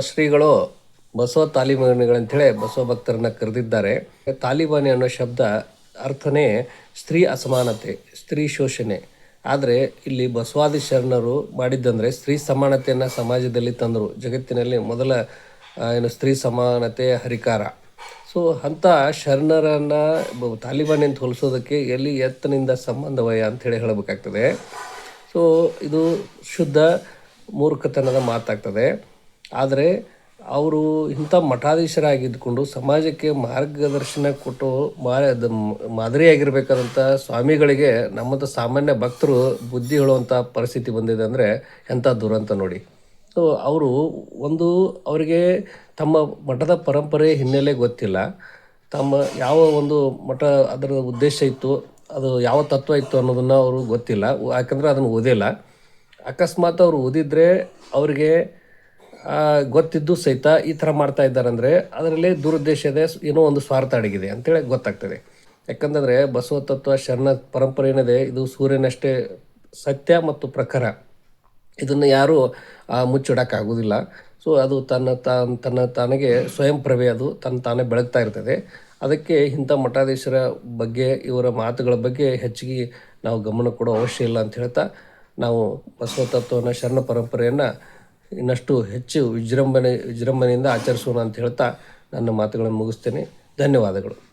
ಶ್ರೀಗಳು ಬಸವ ತಾಲಿಬಾನಿಗಳಂತೇಳಿ ಬಸವ ಭಕ್ತರನ್ನ ಕರೆದಿದ್ದಾರೆ. ತಾಲಿಬಾನಿ ಅನ್ನೋ ಶಬ್ದ ಅರ್ಥನೇ ಸ್ತ್ರೀ ಅಸಮಾನತೆ, ಸ್ತ್ರೀ ಶೋಷಣೆ. ಆದರೆ ಇಲ್ಲಿ ಬಸವಾದಿ ಶರಣರು ಮಾಡಿದ್ದಂದರೆ ಸ್ತ್ರೀ ಸಮಾನತೆಯನ್ನು ಸಮಾಜದಲ್ಲಿ ತಂದರು. ಜಗತ್ತಿನಲ್ಲಿ ಮೊದಲ ಏನು ಸ್ತ್ರೀ ಸಮಾನತೆ ಹರಿಕಾರ. ಸೊ, ಅಂಥ ಶರಣರನ್ನು ತಾಲಿಬಾನಿ ಅಂತ ಹೋಲಿಸೋದಕ್ಕೆ ಎಲ್ಲಿ ಎತ್ತನಿಂದ ಸಂಬಂಧವಯ ಅಂಥೇಳಿ ಹೇಳಬೇಕಾಗ್ತದೆ. ಸೊ, ಇದು ಶುದ್ಧ ಮೂರ್ಖತನದ ಮಾತಾಗ್ತದೆ. ಆದರೆ ಅವರು ಇಂಥ ಮಠಾಧೀಶರಾಗಿದ್ದುಕೊಂಡು ಸಮಾಜಕ್ಕೆ ಮಾರ್ಗದರ್ಶನ ಕೊಟ್ಟು ಮಾದರಿಯಾಗಿರ್ಬೇಕಾದಂಥ ಸ್ವಾಮಿಗಳಿಗೆ ನಮ್ಮಂಥ ಸಾಮಾನ್ಯ ಭಕ್ತರು ಬುದ್ಧಿ ಹೇಳುವಂಥ ಪರಿಸ್ಥಿತಿ ಬಂದಿದೆ ಅಂದರೆ ಎಂಥ ದುರಂತ ನೋಡಿ. ಸೊ ಅವರು ಒಂದು ಅವರಿಗೆ ತಮ್ಮ ಮಠದ ಪರಂಪರೆ ಹಿನ್ನೆಲೆ ಗೊತ್ತಿಲ್ಲ. ತಮ್ಮ ಯಾವ ಒಂದು ಮಠ ಅದರ ಉದ್ದೇಶ ಇತ್ತು, ಅದು ಯಾವ ತತ್ವ ಇತ್ತು ಅನ್ನೋದನ್ನು ಅವರು ಗೊತ್ತಿಲ್ಲ. ಯಾಕಂದ್ರೆ ಅದನ್ನು ಓದಿಲ್ಲ. ಅಕಸ್ಮಾತ್ ಅವರು ಓದಿದ್ರೆ ಅವರಿಗೆ ಗೊತ್ತಿದ್ದು ಸಹಿತ ಈ ಥರ ಮಾಡ್ತಾ ಇದ್ದಾರೆ ಅಂದರೆ ಅದರಲ್ಲಿ ದುರುದ್ದೇಶದ ಏನೋ ಒಂದು ಸ್ವಾರ್ಥ ಅಡಗಿದೆ ಅಂತೇಳಿ ಗೊತ್ತಾಗ್ತದೆ. ಯಾಕಂತಂದರೆ ಬಸವ ತತ್ವ ಶರಣ ಪರಂಪರೆ ಏನಿದೆ, ಇದು ಸೂರ್ಯನಷ್ಟೇ ಸತ್ಯ ಮತ್ತು ಪ್ರಖರ. ಇದನ್ನು ಯಾರೂ ಮುಚ್ಚಿಡೋಕ್ಕಾಗೋದಿಲ್ಲ. ಸೊ, ಅದು ತನ್ನ ತಾನ್, ತನ್ನ ತಾನಿಗೆ ಸ್ವಯಂ ಪ್ರಭೆ ಅದು, ತನ್ನ ತಾನೇ ಬೆಳಗ್ತಾ ಇರ್ತದೆ. ಅದಕ್ಕೆ ಇಂಥ ಮಠಾಧೀಶರ ಬಗ್ಗೆ, ಇವರ ಮಾತುಗಳ ಬಗ್ಗೆ ಹೆಚ್ಚಿಗೆ ನಾವು ಗಮನ ಕೊಡೋ ಅವಶ್ಯ ಇಲ್ಲ ಅಂತ ಹೇಳ್ತಾ ನಾವು ಬಸವ ತತ್ವನ ಶರಣ ಪರಂಪರೆಯನ್ನು ಇನ್ನಷ್ಟು ಹೆಚ್ಚು ವಿಜೃಂಭಣೆ ವಿಜೃಂಭಣೆಯಿಂದ ಆಚರಿಸೋಣ ಅಂತ ಹೇಳ್ತಾ ನನ್ನ ಮಾತುಗಳನ್ನು ಮುಗಿಸ್ತೇನೆ. ಧನ್ಯವಾದಗಳು.